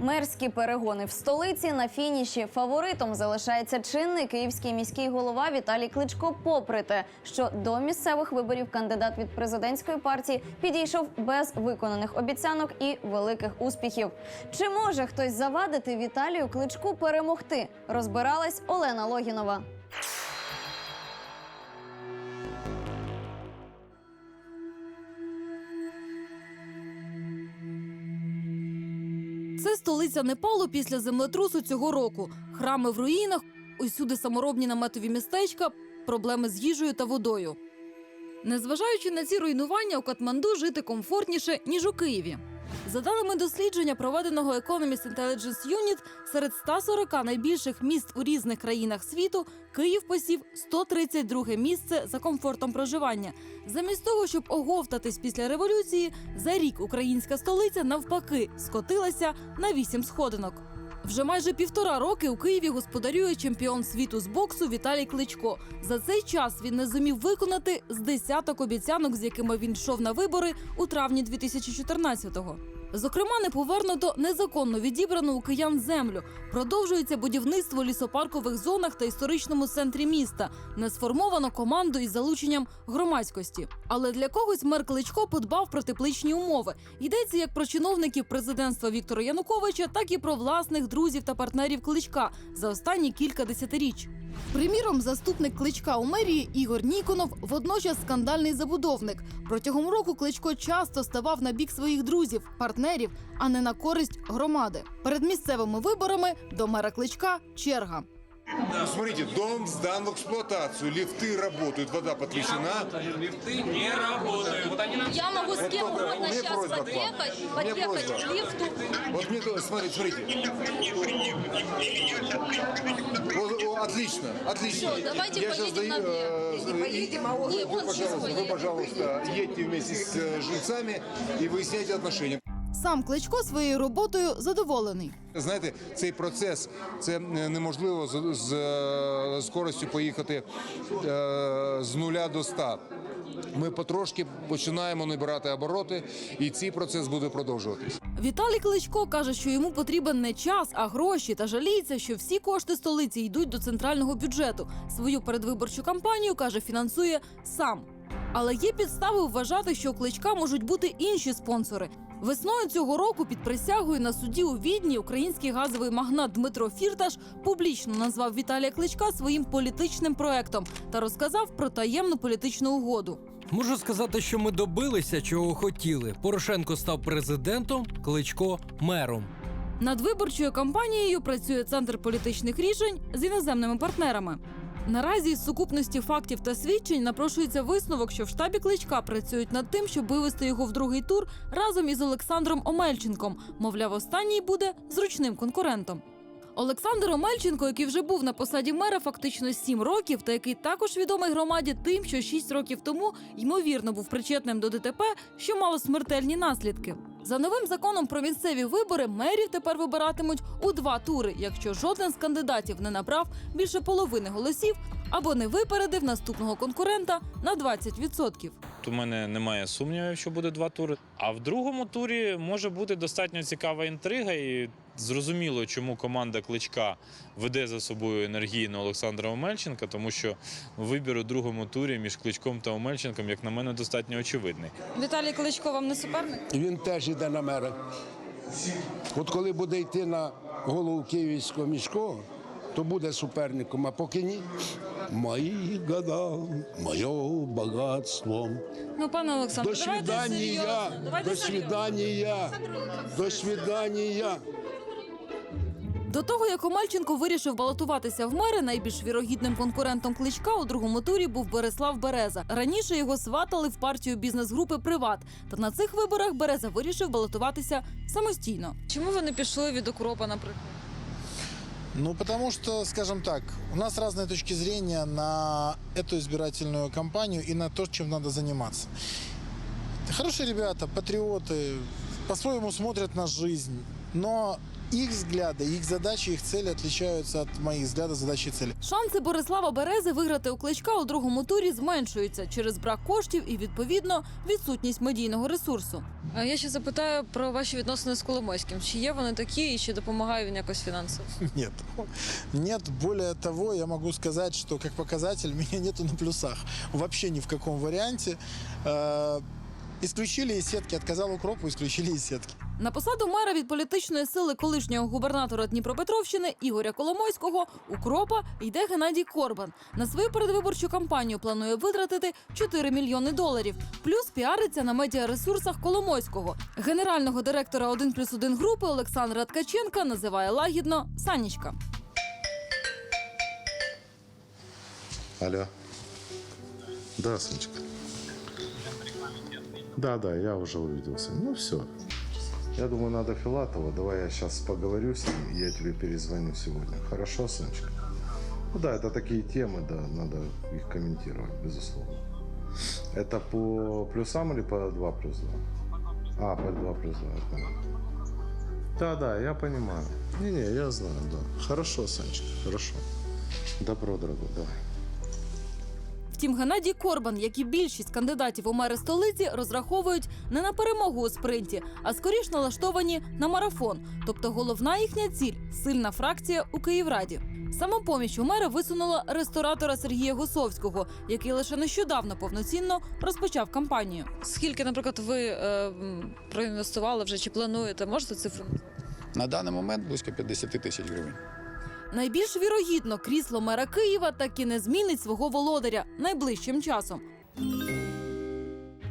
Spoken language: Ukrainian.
Мерські перегони в столиці на фініші фаворитом залишається чинний київський міський голова Віталій Кличко. Попри те, що до місцевих виборів кандидат від президентської партії підійшов без виконаних обіцянок і великих успіхів. Чи може хтось завадити Віталію Кличку перемогти? Розбиралась Олена Логінова. Це столиця Непалу після землетрусу цього року. Храми в руїнах, усюди саморобні наметові містечка, проблеми з їжею та водою. Незважаючи на ці руйнування, у Катманду жити комфортніше, ніж у Києві. За даними дослідження, проведеного Economist Intelligence Unit, серед 140 найбільших міст у різних країнах світу Київ посів 132 місце за комфортом проживання. Замість того, щоб оговтатись після революції, за рік українська столиця навпаки скотилася на вісім сходинок. Вже майже півтора роки у Києві господарює чемпіон світу з боксу Віталій Кличко. За цей час він не зумів виконати з десяток обіцянок, з якими він йшов на вибори у травні 2014-го. Зокрема, не повернуто незаконно відібрану у киян землю. Продовжується будівництво лісопаркових зонах та історичному центрі міста. Не сформовано команду із залученням громадськості. Але для когось мер Кличко подбав про тепличні умови. Йдеться як про чиновників президентства Віктора Януковича, так і про власних друзів та партнерів Кличка за останні кілька десятиріч. Приміром, заступник Кличка у мерії Ігор Ніконов водночас скандальний забудовник. Протягом року Кличко часто ставав на бік своїх друзів, партнерів, а не на користь громади. Перед місцевими виборами до мера Кличка черга. Ну, Смотрите, дом сдан в эксплуатацию, лифты работают, вода подключена. Лифты не работают. Вот они нам Я могу с Вот кем только угодно у меня сейчас просьба к вам. подъехать, У меня подъехать просьба. к лифту. Вот мне, то- смотрите, смотрите. Вот, о, отлично, отлично. Всё, давайте Я сейчас поедем даю, на э, Не поедем, а он- вы, Не, вы, он пожалуйста, сейчас вы, поедет. пожалуйста, едьте вместе с э, жильцами и выясняйте отношения. Сам Кличко своєю роботою задоволений. Знаєте, цей процес це е, неможливо з, з е, скоростю поїхати е, з нуля до ста. Ми потрошки починаємо набирати обороти, і цей процес буде продовжуватись. Віталій Кличко каже, що йому потрібен не час, а гроші, та жаліється, що всі кошти столиці йдуть до центрального бюджету. Свою передвиборчу кампанію каже, фінансує сам. Але є підстави вважати, що у кличка можуть бути інші спонсори. Весною цього року під присягою на суді у Відні український газовий магнат Дмитро Фірташ публічно назвав Віталія Кличка своїм політичним проектом та розказав про таємну політичну угоду. Можу сказати, що ми добилися, чого хотіли. Порошенко став президентом, Кличко мером. Над виборчою кампанією працює центр політичних рішень з іноземними партнерами. Наразі із сукупності фактів та свідчень напрошується висновок, що в штабі кличка працюють над тим, щоб вивести його в другий тур разом із Олександром Омельченком. Мовляв, останній буде зручним конкурентом. Олександр Омельченко, який вже був на посаді мера фактично сім років, та який також відомий громаді тим, що шість років тому ймовірно був причетним до ДТП, що мало смертельні наслідки. За новим законом про місцеві вибори мерів тепер вибиратимуть у два тури, якщо жоден з кандидатів не набрав більше половини голосів або не випередив наступного конкурента на 20%. У мене немає сумнівів, що буде два тури. А в другому турі може бути достатньо цікава інтрига, і зрозуміло, чому команда Кличка веде за собою енергійно Олександра Омельченка, тому що вибір у другому турі між Кличком та Омельченком, як на мене, достатньо очевидний. Віталій Кличко вам не суперник? Він теж йде на мера. От коли буде йти на голову Київського міського, то буде суперником, а поки ні. Мої года, моє багатство. Ну, пане Олександр, До свидання, до свидання, до свидання. До того, як Омельченко вирішив балотуватися в мери, найбільш вірогідним конкурентом кличка у другому турі був Береслав Береза. Раніше його сватали в партію бізнес-групи Приват. Та на цих виборах Береза вирішив балотуватися самостійно. Чому ви не пішли від укропа, наприклад? Ну, потому что, скажем так, у нас разные точки зрения на эту избирательную кампанию и на то, чем надо заниматься. Хорошие ребята, патриоты, по-своему смотрят на жизнь, но их взгляды, их задачи, их цели отличаются от моих взглядов, задач и целей. Шанси Борислава Берези виграти у кличка у другому турі зменшуються через брак коштів і відповідно відсутність медійного ресурсу. Я ще запитаю про ваші відносини з Коломойським. Чи є вони такі і чи допомагає він якось фінансово? Нет. Нет, более того, я могу сказать, что как показатель меня нету на плюсах. Вообще ни в каком варианте. Исключили из сетки, отказал укропу, исключили из сетки. На посаду мера від політичної сили колишнього губернатора Дніпропетровщини Ігоря Коломойського укропа йде Геннадій Корбан. На свою передвиборчу кампанію планує витратити 4 мільйони доларів. Плюс піариться на медіаресурсах Коломойського. Генерального директора 1 плюс 1 групи Олександра Ткаченка називає лагідно Санічка. Алло. Да, Сыночка. Да, да, я уже увиделся. Ну все. Я думаю, надо Филатова. Давай я сейчас поговорю с ним, и я тебе перезвоню сегодня. Хорошо, Сыночка? Ну да, это такие темы, да, надо их комментировать, безусловно. Это по плюсам или по 2 плюс 2? А, по 2 плюс 2, я понял. Да, да, я понимаю. Не-не, я знаю, да. Хорошо, Санечка, хорошо. Добро, дорогой, давай. Втім, Геннадій Корбан, як і більшість кандидатів у мери столиці, розраховують не на перемогу у спринті, а скоріш налаштовані на марафон. Тобто головна їхня ціль сильна фракція у Київраді. Самопоміч у мера висунула ресторатора Сергія Гусовського, який лише нещодавно повноцінно розпочав кампанію. Скільки, наприклад, ви е, проінвестували вже чи плануєте? Можете цифру? На даний момент близько 50 тисяч гривень. Найбільш вірогідно, крісло мера Києва таки не змінить свого володаря найближчим часом.